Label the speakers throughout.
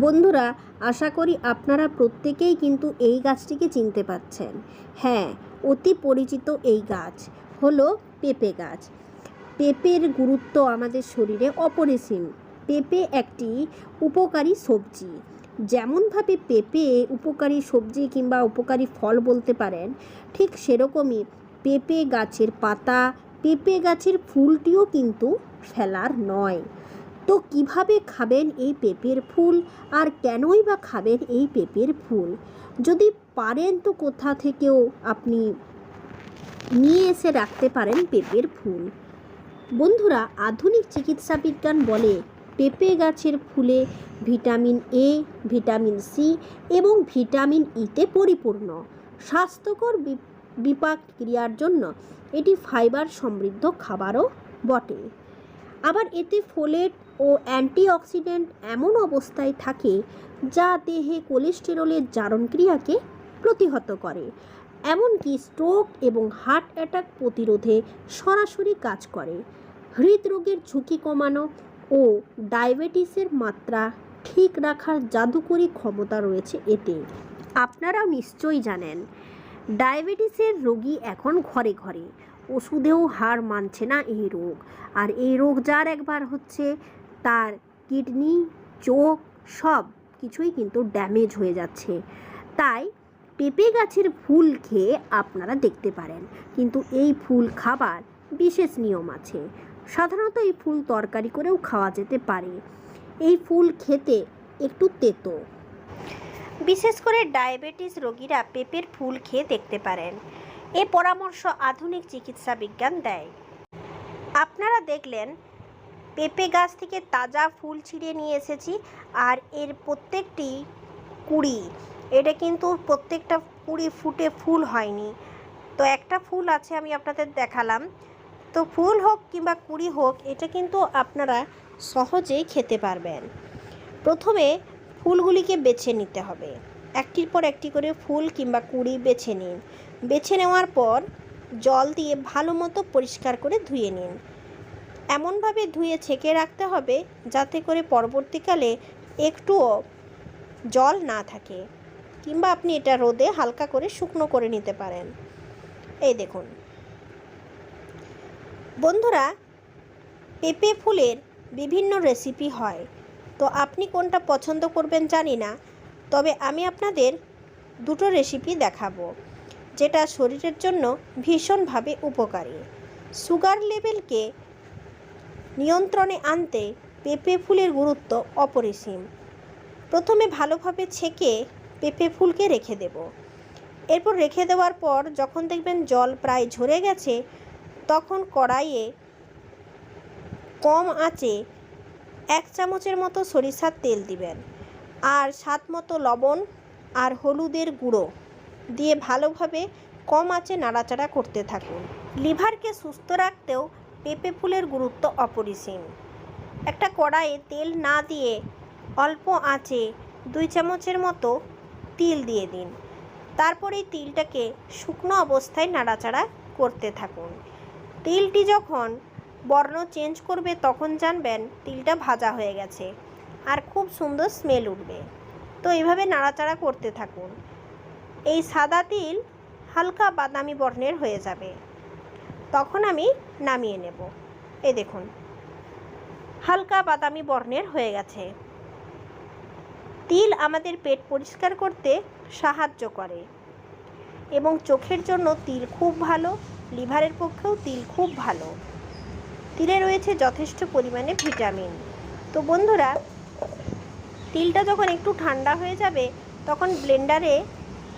Speaker 1: বন্ধুরা, আশা করি আপনারা প্রত্যেকেই কিন্তু এই গাছটিকে চিনতে পাচ্ছেন। হ্যাঁ অতি পরিচিত এই গাছ হলো পেঁপে গাছ। পেঁপের গুরুত্ব আমাদের শরীরে অপরিসীম। পেঁপে একটি উপকারী সবজি। যেমনভাবে পেঁপে উপকারী সবজি কিংবা উপকারী ফল বলতে পারেন, ঠিক সেরকমই পেঁপে গাছের পাতা, পেঁপে গাছের ফুলটিও কিন্তু ফেলার নয়। তো কীভাবে খাবেন এই পেঁপের ফুল আর কেনই বা খাবেন এই পেঁপের ফুল? যদি পারেন তো কোথা থেকেও আপনি নিয়ে এসে রাখতে পারেন পেঁপের ফুল। বন্ধুরা, আধুনিক চিকিৎসা বিজ্ঞান বলে পেঁপে গাছের ফুলে ভিটামিন এ ভিটামিন সি এবং ভিটামিন ইতে পরিপূর্ণ। স্বাস্থ্যকর বিপাক ক্রিয়ার জন্য এটি ফাইবার সমৃদ্ধ খাবারও বটে। আবার এতে ফোলেট ও অ্যান্টিঅক্সিডেন্ট এমন অবস্থায় থাকে যা দেহে কোলেস্টেরলের জারণক্রিয়াকে প্রতিহত করে। এমনকি স্ট্রোক এবং হার্ট অ্যাটাক প্রতিরোধে সরাসরি কাজ করে। হৃদরোগের ঝুঁকি কমানো ও ডায়াবেটিসের মাত্রা ঠিক রাখার জাদুকরী ক্ষমতা রয়েছে এতে। আপনারাও নিশ্চয়ই জানেন, ডায়াবেটিসের রোগী এখন ঘরে ঘরে। ওষুধেও হার মানছে না এই রোগ। আর এই রোগ যার একবার হচ্ছে তার কিডনি, চোখ সব কিছুই কিন্তু ড্যামেজ হয়ে যাচ্ছে। তাই পেঁপে গাছের ফুল খেয়ে আপনারা দেখতে পারেন। কিন্তু এই ফুল খাবার বিশেষ নিয়ম আছে। সাধারণত এই ফুল তরকারি করেও খাওয়া যেতে পারে। এই ফুল খেতে একটু তেতো। বিশেষ করে ডায়াবেটিস রোগীরা পেঁপের ফুল খেয়ে দেখতে পারেন। এ পরামর্শ আধুনিক চিকিৎসা বিজ্ঞান দেয়। আপনারা দেখলেন পেঁপে গাছ থেকে তাজা ফুল ছিঁড়ে নিয়ে এসেছি আর এর প্রত্যেকটি কুড়ি, এটা কিন্তু প্রত্যেকটা কুড়ি ফুটে ফুল হয়নি। তো একটা ফুল আছে আমি আপনাদের দেখালাম। তো ফুল হোক কিংবা কুড়ি হোক, এটা কিন্তু আপনারা সহজেই খেতে পারবেন। প্রথমে ফুলগুলিকে বেছে নিতে হবে। একটির পর একটি করে ফুল কিংবা কুড়ি বেছে নিন। বেছে নেওয়ার পর জল দিয়ে ভালো মতো পরিষ্কার করে ধুয়ে নিন। এমনভাবে ধুয়ে ছেঁকে রাখতে হবে যাতে করে পরবর্তীকালে একটুও জল না থাকে কিংবা আপনি এটা রোদে হালকা করে শুকনো করে নিতে পারেন। এই দেখুন। বন্ধুরা, পেঁপে ফুলের বিভিন্ন রেসিপি হয়। তো আপনি কোনটা পছন্দ করবেন জানি না, তবে আমি আপনাদের দুটো রেসিপি দেখাবো, যেটা শরীরের জন্য ভীষণভাবে উপকারী। সুগার লেভেলকে নিয়ন্ত্রণে আনতে পেঁপে ফুলের গুরুত্ব অপরিসীম। প্রথমে ভালোভাবে ছেঁকে পেঁপে ফুলকে রেখে দেব। এরপর রেখে দেওয়ার পর যখন দেখবেন জল প্রায় ঝরে গেছে, তখন কড়াইয়ে কম আঁচে এক চামচের মতো সরিষার তেল দিবেন আর স্বাদ মতো লবণ আর হলুদের গুঁড়ো দিয়ে ভালোভাবে কম আঁচে নাড়াচাড়া করতে থাকুন। লিভারকে সুস্থ রাখতেও পেঁপে ফুলের গুরুত্ব অপরিসীম। একটা কড়াইয়ে তেল না দিয়ে অল্প আঁচে দুই চামচের মতো তিল দিয়ে দিন। তারপর এই তিলটাকে শুকনো অবস্থায় নাড়াচাড়া করতে থাকুন। তিলটি যখন বর্ণ চেঞ্জ করবে, তখন জানবেন তিলটা ভাজা হয়ে গেছে আর খুব সুন্দর স্মেল উঠবে। তো এইভাবে নাড়াচাড়া করতে থাকুন। এই সাদা তিল হালকা বাদামি বর্ণের হয়ে যাবে। তখন আমি নামিয়ে নেব। এই দেখুন। হালকা বাদামি বর্ণের হয়ে গেছে। তিল আমাদের পেট পরিষ্কার করতে সাহায্য করে এবং চোখের জন্য তিল খুব ভালো, লিভারের পক্ষেও তিল খুব ভালো। তিলে রয়েছে যথেষ্ট পরিমাণে ভিটামিন। তো বন্ধুরা, তিলটা যখন একটু ঠান্ডা হয়ে যাবে, তখন ব্লেন্ডারে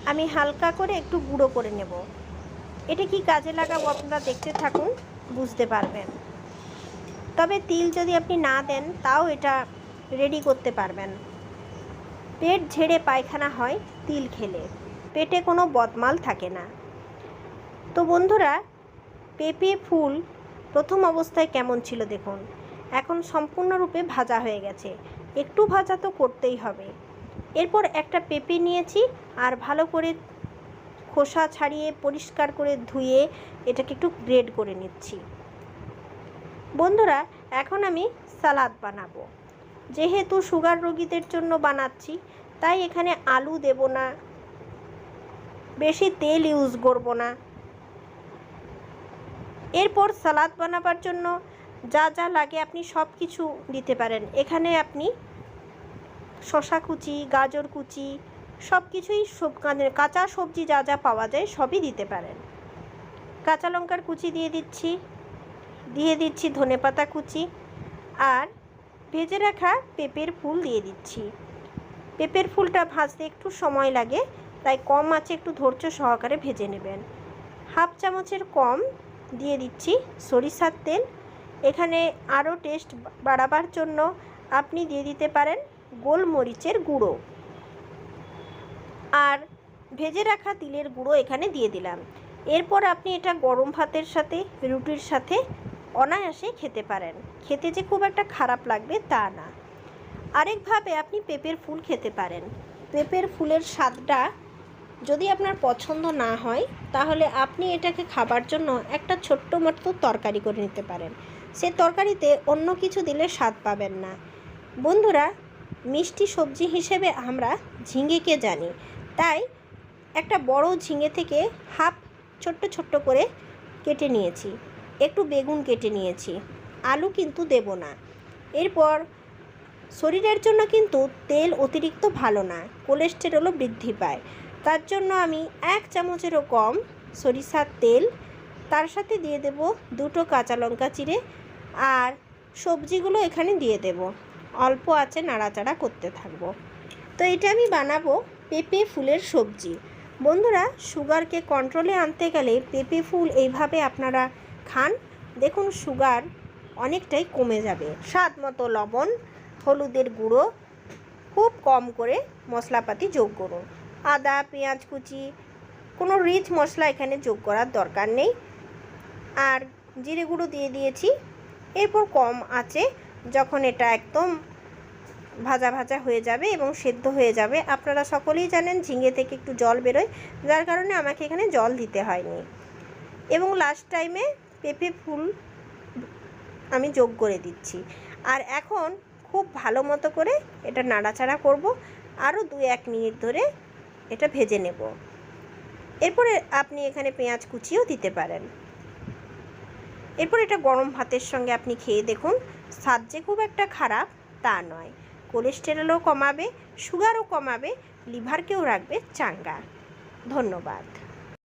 Speaker 1: আমি হালকা করে একটু গুঁড়ো করে নেব। এটা কি কাজে লাগাবো আপনারা দেখতে থাকুন, বুঝতে পারবেন। তবে তিল যদি আপনি না দেন, তাও এটা রেডি করতে পারবেন। পেট ঝেড়ে পায়খানা হয় তিল খেলে, পেটে কোনো বদমাল থাকে না। তো বন্ধুরা, পেঁপে ফুল প্রথম অবস্থায় কেমন ছিল দেখুন। এখন সম্পূর্ণরূপে ভাজা হয়ে গেছে। একটু ভাজা তো করতেই হবে। এরপর একটা পেঁপে নিয়েছি আর ভালো করে খোসা ছাড়িয়ে পরিষ্কার করে ধুয়ে এটাকে একটু গ্রেড করে নিচ্ছি। বন্ধুরা, এখন আমি সালাদ বানাবো। যেহেতু সুগার রোগীদের জন্য বানাচ্ছি, তাই এখানে আলু দেব না, বেশি তেল ইউজ করব না। এরপর সালাদ বানাবার জন্য যা যা লাগে আপনি সব কিছু দিতে পারেন। এখানে আপনি শশা কুচি, গাজর কুচি সব কিছুই মানে কাঁচা সবজি যা যা পাওয়া যায় সবই দিতে পারেন। কাঁচা লঙ্কার কুচি দিয়ে দিচ্ছি দিয়ে দিচ্ছি ধনেপাতা কুচি আর ভেজে রাখা পেঁপের ফুল দিয়ে দিচ্ছি। পেঁপের ফুলটা ভাজতে একটু সময় লাগে, তাই কম আছে একটু ধৈর্য সহকারে ভেজে নেবেন। হাফ চামচের কম দিয়ে দিচ্ছি সরিষার তেল। এখানে আরও টেস্ট বাড়াবার জন্য আপনি দিয়ে দিতে পারেন গোলমরিচের গুঁড়ো। আর ভেজে রাখা তিলের গুঁড়ো এখানে দিয়ে দিলাম। এরপর আপনি এটা গরম ভাতের সাথে, রুটির সাথে অনায়াসে খেতে পারেন। খেতে যে খুব একটা খারাপ লাগবে তা না। আরেকভাবে আপনি পেঁপের ফুল খেতে পারেন। পেঁপের ফুলের স্বাদটা যদি আপনার পছন্দ না হয়, তাহলে আপনি এটাকে খাবার জন্য একটা ছোট্ট মতো তরকারি করে নিতে পারেন। সে তরকারিতে অন্য কিছু দিলে স্বাদ পাবেন না। বন্ধুরা, মিষ্টি সবজি হিসেবে আমরা ঝিঙেকে জানি। তাই একটা বড় ঝিঙে থেকে হাফ ছোট্ট ছোট্ট করে কেটে নিয়েছি। একটু বেগুন কেটে নিয়েছি। আলু কিন্তু দেব না। এরপর শরীরের জন্য কিন্তু তেল অতিরিক্ত ভালো না। কোলেস্টেরলও বৃদ্ধি পায়। তার জন্য আমি এক চামচেরও কম সরিষার তেল। তার সাথে দিয়ে দেব দুটো কাঁচা লঙ্কা চিড়ে আর সবজিগুলো এখানে দিয়ে দেব। অল্প আছে, নাড়াচাড়া করতে থাকব। তো এটা আমি বানাবো পেঁপে ফুলের সবজি। বন্ধুরা, সুগারকে কন্ট্রোলে আনতে গেলে পেঁপে ফুল এইভাবে আপনারা খান। দেখুন, সুগার অনেকটাই কমে যাবে। স্বাদ মতো লবণ, হলুদের গুঁড়ো, খুব কম করে মশলাপাতি যোগ করুন। আদা, পেঁয়াজ কুচি, কোনো রিচ মশলা এখানে যোগ করার দরকার নেই। আর জিরে গুঁড়ো দিয়ে দিয়েছি। এরপর কম আছে, যখন এটা একদম ভাজা ভাজা হয়ে যাবে এবং সেদ্ধ হয়ে যাবে। আপনারা সকলেই জানেন ঝিঙে থেকে একটু জল বেরোয়, যার কারণে আমাকে এখানে জল দিতে হয়নি। এবং লাস্ট টাইমে পেঁপে, ফুল আমি যোগ করে দিচ্ছি। আর এখন খুব ভালো মতো করে এটা নাড়াচাড়া করব। আরও দু এক মিনিট ধরে এটা ভেজে নেব। এরপরে আপনি এখানে পেঁয়াজ কুচিও দিতে পারেন। এরপর এটা গরম ভাতের সঙ্গে আপনি খেয়ে দেখুন। স্বাদ যে খুব একটা খারাপ তা নয়। কোলেস্টেরলও কমাবে সুগারও কমাবে লিভারকেও রাখবে চাঙ্গা। ধন্যবাদ।